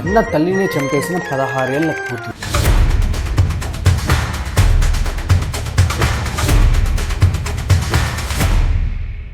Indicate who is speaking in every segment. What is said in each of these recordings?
Speaker 1: కన్న తల్లిని చంపేసిన పదహారేళ్ళ కూతురు.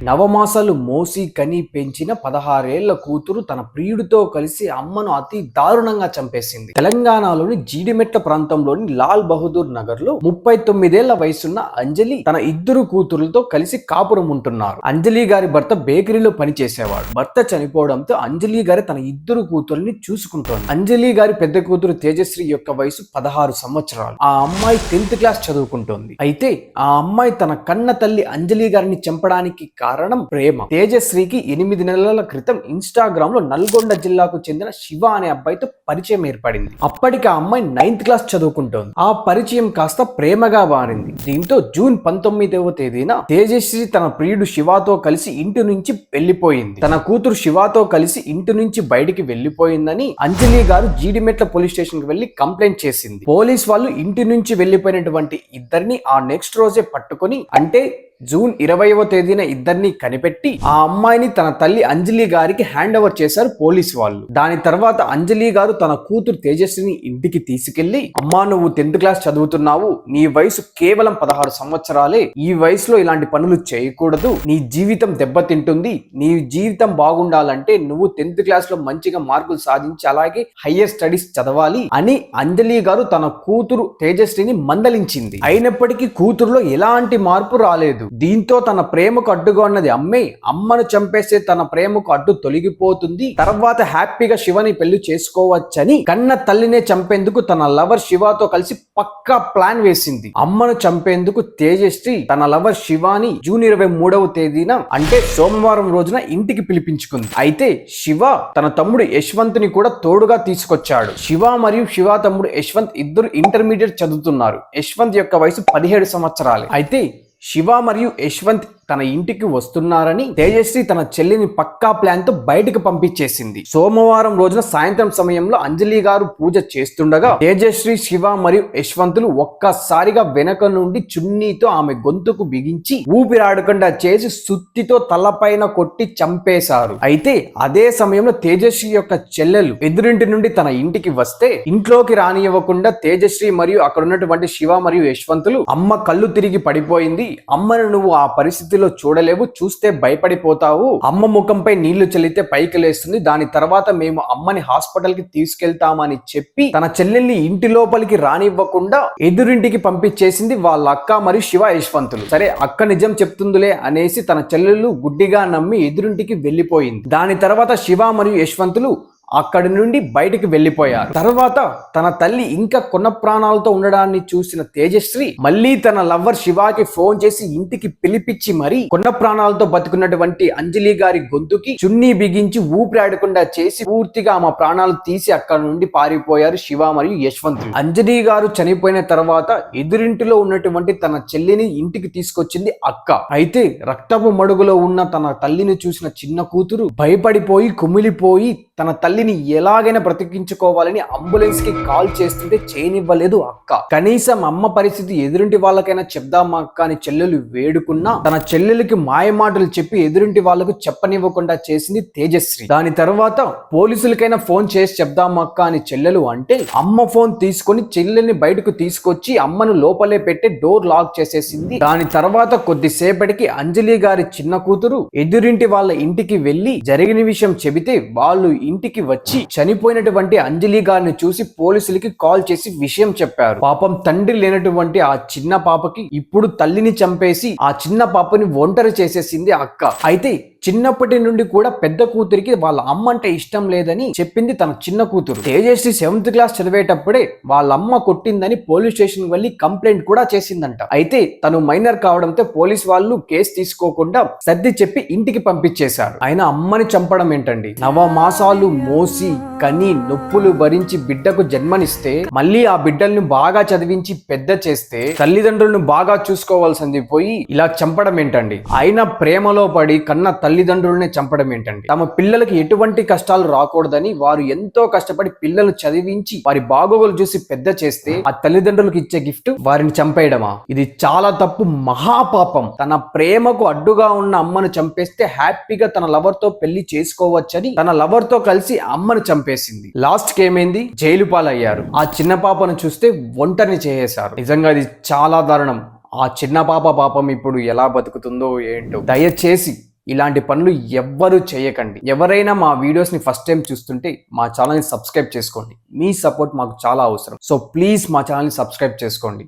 Speaker 1: నవమాసాలు మోసి కని పెంచిన పదహారేళ్ళ కూతురు తన ప్రియుడితో కలిసి అమ్మను అతి దారుణంగా చంపేసింది. తెలంగాణలోని జీడిమెట్ల ప్రాంతంలోని లాల్ బహదూర్ నగర్లో ముప్పై తొమ్మిదేళ్ళ వయసున్న అంజలి తన ఇద్దరు కూతురులతో కలిసి కాపురం ఉంటున్నారు. అంజలి గారి భర్త బేకరీలో పనిచేసేవాడు. భర్త చనిపోవడంతో అంజలి గారి తన ఇద్దరు కూతురుని చూసుకుంటోంది. అంజలి గారి పెద్ద కూతురు తేజశ్రీ యొక్క వయసు పదహారు సంవత్సరాలు. ఆ అమ్మాయి టెన్త్ క్లాస్ చదువుకుంటోంది. అయితే ఆ అమ్మాయి తన కన్న తల్లి అంజలి గారిని చంపడానికి కారణం ప్రేమ. తేజశ్రీకి ఎనిమిది నెలల క్రితం ఇన్స్టాగ్రామ్లో నల్గొండ జిల్లాకు చెందిన శివ అనే అబ్బాయితో పరిచయం ఏర్పడింది. అప్పటికి ఆ అమ్మాయి నైన్త్ క్లాస్ చదువుకుంటోంది. ఆ పరిచయం కాస్త ప్రేమగా మారింది. దీంతో జూన్ పంతొమ్మిదవ తేదీన తేజశ్రీ తన ప్రియుడు శివాతో కలిసి ఇంటి నుంచి వెళ్ళిపోయింది తన కూతురు శివాతో కలిసి ఇంటి నుంచి బయటికి వెళ్ళిపోయిందని అంజలి గారు జీడిమెట్ల పోలీస్ స్టేషన్కి వెళ్ళి కంప్లైంట్ చేసింది. పోలీస్ వాళ్ళు ఇంటి నుంచి వెళ్ళిపోయినటువంటి ఇద్దరిని ఆ నెక్స్ట్ రోజే పట్టుకొని అంటే జూన్ ఇరవైవ తేదీన ఇద్దరిని కనిపెట్టి ఆ అమ్మాయిని తన తల్లి అంజలి గారికి హ్యాండ్ ఓవర్ చేశారు పోలీస్ వాళ్ళు. దాని తర్వాత అంజలి గారు తన కూతురు తేజస్విని ఇంటికి తీసుకెళ్ళి అమ్మా నువ్వు టెన్త్ క్లాస్ చదువుతున్నావు. నీ వయసు కేవలం పదహారు సంవత్సరాలే. ఈ వయసులో ఇలాంటి పనులు చేయకూడదు. నీ జీవితం దెబ్బతింటుంది. నీ జీవితం బాగుండాలంటే నువ్వు టెన్త్ క్లాస్లో మంచిగా మార్కులు సాధించి అలాగే హయ్యర్ స్టడీస్ చదవాలి అని అంజలి గారు తన కూతురు తేజస్విని మందలించింది. అయినప్పటికీ కూతురులో ఎలాంటి మార్పు రాలేదు. దీంతో తన ప్రేమకు అడ్డుగా ఉన్నది అమ్మే అమ్మను చంపేస్తే తన ప్రేమకు అడ్డు తొలగిపోతుంది. తర్వాత హ్యాపీగా శివని పెళ్ళి చేసుకోవచ్చని కన్న తల్లినే చంపేందుకు తన లవర్ శివతో కలిసి పక్కా ప్లాన్ వేసింది. అమ్మను చంపేందుకు తేజశ్రీ తన లవర్ శివాని జూన్ ఇరవై మూడవ తేదీన అంటే సోమవారం రోజున ఇంటికి పిలిపించుకుంది. అయితే శివ తన తమ్ముడు యశ్వంత్ని కూడా తోడుగా తీసుకొచ్చాడు. శివ మరియు శివ తమ్ముడు యశ్వంత్ ఇద్దరు ఇంటర్మీడియట్ చదువుతున్నారు. యశ్వంత్ యొక్క వయసు పదిహేడు సంవత్సరాలు. అయితే శివ మరియు యశ్వంత్ తన ఇంటికి వస్తున్నారని తేజశ్రీ తన చెల్లిని పక్కా ప్లాన్తో బయటకు పంపించేసింది. సోమవారం రోజున సాయంత్రం సమయంలో అంజలి గారు పూజ చేస్తుండగా తేజశ్రీ శివ మరియు యశ్వంతులు ఒక్కసారిగా వెనక నుండి చున్నీతో ఆమె గొంతుకు బిగించి ఊపిరాడకుండా చేసి సుత్తితో తలపైన కొట్టి చంపేశారు. అయితే అదే సమయంలో తేజశ్రీ యొక్క చెల్లెలు ఎదురింటి నుండి తన ఇంటికి వస్తే ఇంట్లోకి రానివ్వకుండా తేజశ్రీ మరియు అక్కడ ఉన్నటువంటి శివ మరియు యశ్వంతులు అమ్మ కళ్ళు తిరిగి పడిపోయింది. అమ్మను నువ్వు ఆ పరిస్థితి పరిస్థితిలో చూడలేవు చూస్తే భయపడిపోతావు. అమ్మ ముఖంపై నీళ్ళు చల్లితే పైకి లేస్తుంది. దాని తర్వాత మేము అమ్మని హాస్పిటల్కి తీసుకెళ్తామని చెప్పి తన చెల్లెల్ని ఇంటి లోపలికి రానివ్వకుండా ఎదురింటికి పంపించేసింది వాళ్ళ అక్క మరియు శివ యశ్వంతులు. సరే అక్క నిజం చెప్తుందిలే అనేసి తన చెల్లెలు గుడ్డిగా నమ్మి ఎదురింటికి వెళ్ళిపోయింది. దాని తర్వాత శివ మరియు యశ్వంతులు అక్కడి నుండి బయటికి వెళ్ళిపోయారు. తర్వాత తన తల్లి ఇంకా కొన్న ప్రాణాలతో ఉండడాన్ని చూసిన తేజశ్రీ మళ్ళీ తన లవ్వర్ శివాకి ఫోన్ చేసి ఇంటికి పిలిపించి మరీ కొన్న ప్రాణాలతో బతుకున్నటువంటి అంజలి గారి గొంతుకి చున్నీ బిగించి ఊపిరాడకుండా చేసి పూర్తిగా ఆమె ప్రాణాలు తీసి అక్కడ నుండి పారిపోయారు శివ మరియు యశ్వంత్. అంజలి గారు చనిపోయిన తర్వాత ఎదురింటిలో ఉన్నటువంటి తన చెల్లిని ఇంటికి తీసుకొచ్చింది అక్క. అయితే రక్తపు మడుగులో ఉన్న తన తల్లిని చూసిన చిన్న కూతురు భయపడిపోయి కుమిలిపోయి తన తల్లి తల్లిని ఎలాగైనా బ్రతికించుకోవాలని అంబులెన్స్కి కాల్ చేస్తుంటే చేయనివ్వలేదు అక్క. కనీసం అమ్మ పరిస్థితి ఎదురింటి వాళ్ళకైనా చెప్దామా అక్క అని చెల్లెలు వేడుకున్నా తన చెల్లెలకి మాయమాటలు చెప్పి ఎదురింటి వాళ్ళకు చెప్పనివ్వకుండా చేసింది తేజశ్రీ. దాని తర్వాత పోలీసులకైనా ఫోన్ చేసి చెప్దామా అక్క అని చెల్లెలు అంటే అమ్మ ఫోన్ తీసుకొని చెల్లెల్ని బయటకు తీసుకొచ్చి అమ్మను లోపలే పెట్టి డోర్ లాక్ చేసేసింది. దాని తర్వాత కొద్దిసేపటికి అంజలి గారి చిన్న కూతురు ఎదురింటి వాళ్ళ ఇంటికి వెళ్ళి జరిగిన విషయం చెబితే వాళ్ళు ఇంటికి వచ్చి చనిపోయినటువంటి అంజలి గారిని చూసి పోలీసులకి కాల్ చేసి విషయం చెప్పారు. పాపం తండ్రి లేనటువంటి ఆ చిన్న పాపకి ఇప్పుడు తల్లిని చంపేసి ఆ చిన్న పాపని ఒంటరి చేసేసింది అక్క. అయితే చిన్నప్పటి నుండి కూడా పెద్ద కూతురికి వాళ్ళ అమ్మ అంటే ఇష్టం లేదని చెప్పింది తన చిన్న కూతురు. తేజస్వి సెవెంత్ క్లాస్ చదివేటప్పుడే వాళ్ళ అమ్మ కొట్టిందని పోలీస్ స్టేషన్ వెళ్ళి కంప్లైంట్ కూడా చేసిందంట. అయితే తను మైనర్ కావడంతో పోలీస్ వాళ్ళు కేసు తీసుకోకుండా సర్ది చెప్పి ఇంటికి పంపించేశారు. ఆయన అమ్మని చంపడం ఏంటండి? నవ మాసాలు మోసి కని నొప్పులు భరించి బిడ్డకు జన్మనిస్తే మళ్ళీ ఆ బిడ్డల్ని బాగా చదివించి పెద్ద చేస్తే తల్లిదండ్రులను బాగా చూసుకోవాల్సింది పోయి ఇలా చంపడం ఏంటండి? ఆయన ప్రేమలో పడి కన్న తల్లి తల్లిదండ్రులనే చంపడం ఏంటండి తమ పిల్లలకి ఎటువంటి కష్టాలు రాకూడదని వారు ఎంతో కష్టపడి పిల్లలు చదివించి వారి బాగోగులు చూసి పెద్ద చేస్తే ఆ తల్లిదండ్రులకు ఇచ్చే గిఫ్ట్ వారిని చంపేయడమా? ఇది చాలా తప్పు మహాపాపం. తన ప్రేమకు అడ్డుగా ఉన్న అమ్మను చంపేస్తే హ్యాపీగా తన లవర్తో పెళ్ళి చేసుకోవచ్చని తన లవర్తో కలిసి అమ్మను చంపేసింది. లాస్ట్కి ఏమైంది? జైలు పాలయ్యారు. ఆ చిన్న పాపను చూస్తే ఒంటరిని చేసేశారు. నిజంగా ఇది చాలా దారుణం. ఆ చిన్న పాప పాపం ఇప్పుడు ఎలా బతుకుతుందో ఏంటో దయచేసి ఇలాంటి పనులు ఎవ్వరూ చేయకండి. ఎవరైనా మా వీడియోస్ని ఫస్ట్ టైం చూస్తుంటే మా ఛానల్ని సబ్స్క్రైబ్ చేసుకోండి. మీ సపోర్ట్ మాకు చాలా అవసరం. సో ప్లీజ్ మా ఛానల్ని సబ్స్క్రైబ్ చేసుకోండి.